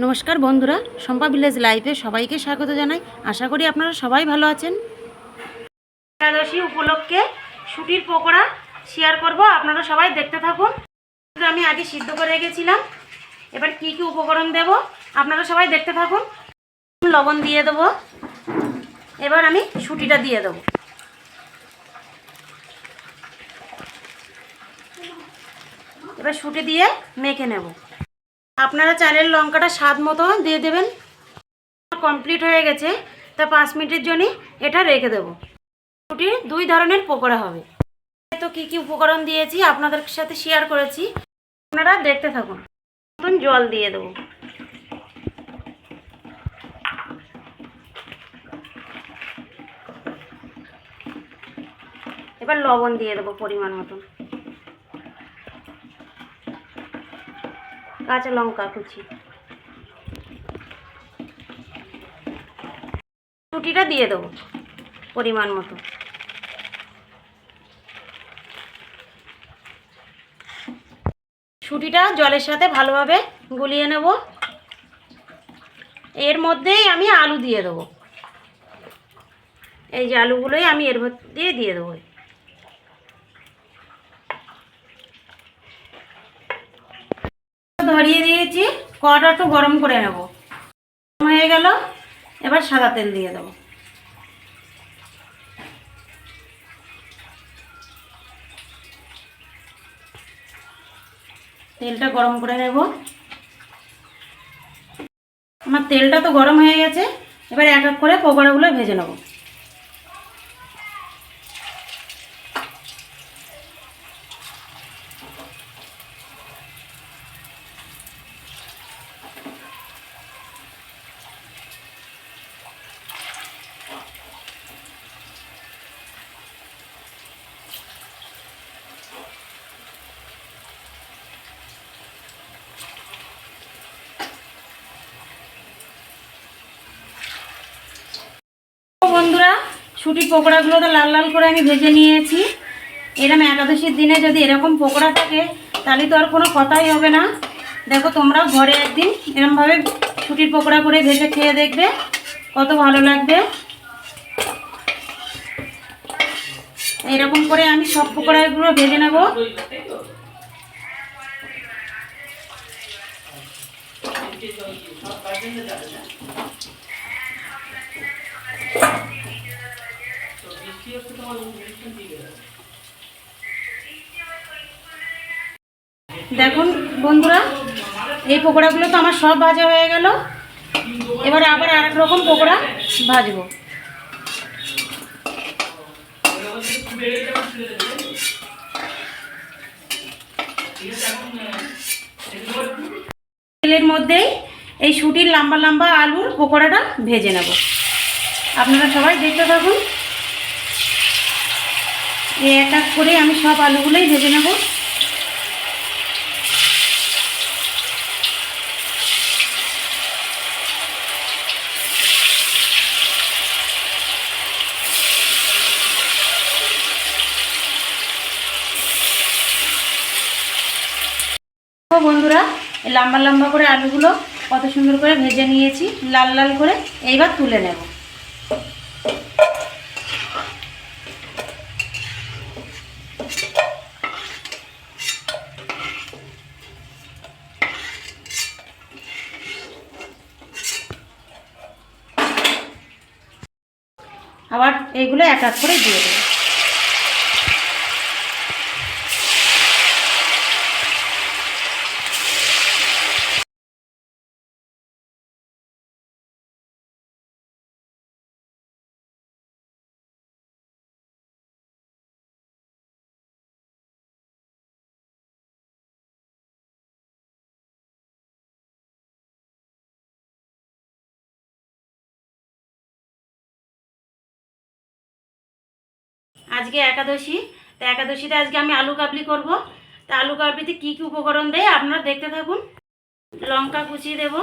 নমস্কার বন্ধুরা, শম্পা ভিলেজ লাইফে সবাইকে স্বাগত জানাই। আশা করি আপনারা সবাই ভালো আছেন। একাদশী উপলক্ষে সুটির পকোড়া শেয়ার করব, আপনারা সবাই দেখতে থাকুন। আমি আগে সিদ্ধ করে রেখেছিলাম, এবার কি কি উপকরণ দেব, আপনারা সবাই দেখতে থাকুন। লবণ দিয়ে দেবো, এবার আমি সুটিটা দিয়ে দেবো। এবার সুটি দিয়ে মেখে নেব। আপনারা চালের লঙ্কাটা স্বাদ মতো দিয়ে দেবেন। কমপ্লিট হয়ে গেছে। তা পাঁচ মিনিটের জন্য এটা রেখে দেবো। রুটির দুই ধরনের পকোড়া হবে। তো কি কি উপকরণ দিয়েছি আপনাদের সাথে শেয়ার করেছি। আপনারা দেখতে থাকুন। এখন জল দিয়ে দেবো। এবার লবণ দিয়ে দেবো পরিমাণ মতন। কাঁচা লঙ্কা কুচি। রুটিটা দিয়ে দেবো পরিমাণ মতো। সুটিটা জলের সাথে ভালোভাবে গুলিয়ে নেব। এর মধ্যেই আমি আলু দিয়ে দেবো। এই যে আলুগুলোই আমি এর মধ্যে দিয়ে দেবো। ধরিয়ে দিয়েছি, কড়াটা একটু গরম করে নেব। গরম হয়ে গেল, এবার সাদা তেল দিয়ে দেবো। তেলটা গরম করে নেব। আমার তেলটা তো গরম হয়ে গেছে, এবার এক এক করে পকোড়াগুলো ভেজে নেব বন্ধুরা সুটির পকোড়াগুলো তো লাল লাল করে আমি ভেজে নিয়েছি। এরকম একাদশীর দিনে যদি এরকম পকোড়া থাকে, তাহলে তো আর কোনো কথাই হবে না। দেখো তোমরাও ঘরে একদিন এরকমভাবে সুটির পকোড়া করে ভেজে খেয়ে দেখবে, কত ভালো লাগবে। এরকম করে আমি সব পকোড়াগুলো ভেজে নেব। দেখুন বন্ধুরা, এই পকোড়াগুলো তো আমার সব ভাজা হয়ে গেল। এবার আবার আর রকম পকোড়া ভাজবো। তেলের মধ্যেই এই সুটির লম্বা লম্বা আলুর পকোড়াটা ভেজে নেব। আপনারা সবাই দেখতে থাকুন। এক এক করে আমি সব আলুগুলোই ভেজে নেব। বন্ধুরা লম্বা লম্বা করে আলুগুলো কত সুন্দর করে ভেজে নিয়েছি, লাল লাল করে, এইবার তুলে নেব। আবার এইগুলো এক এক করে দিয়ে দেবো। আজকে একাদশী, তা একাদশীতে আজকে আমি আলু কাবলি করব। তা আলু কাবলিতে কী কী উপকরণ দেয় আপনারা দেখতে থাকুন। লঙ্কা কুচিয়ে দেব।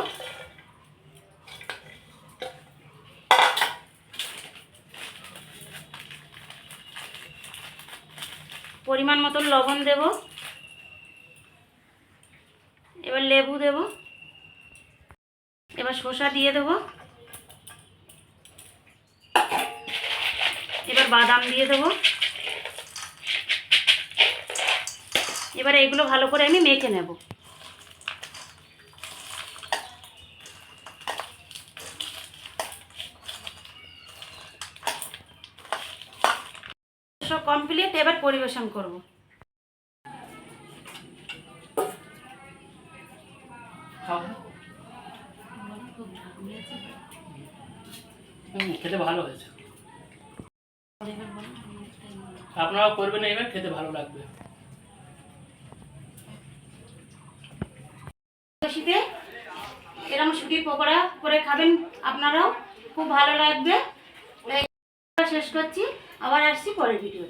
পরিমাণ মতন লবণ দেব। এবার লেবু দেব। এবার শসা দিয়ে দেবো। এবার বাদাম দিয়ে দেবো। এবার এগুলো ভালো করে আমি মেখে নেব। সব কমপ্লিট এবার পরিবেশন করব। খেতে ভালো হয়েছে। আপনারাও করবেন এবার খেতে ভালো লাগবে। শীতে এরকম সুটির পকোড়া করে খাবেন আপনারাও, খুব ভালো লাগবে। শেষ করছি, আবার আসছি পরের ভিডিও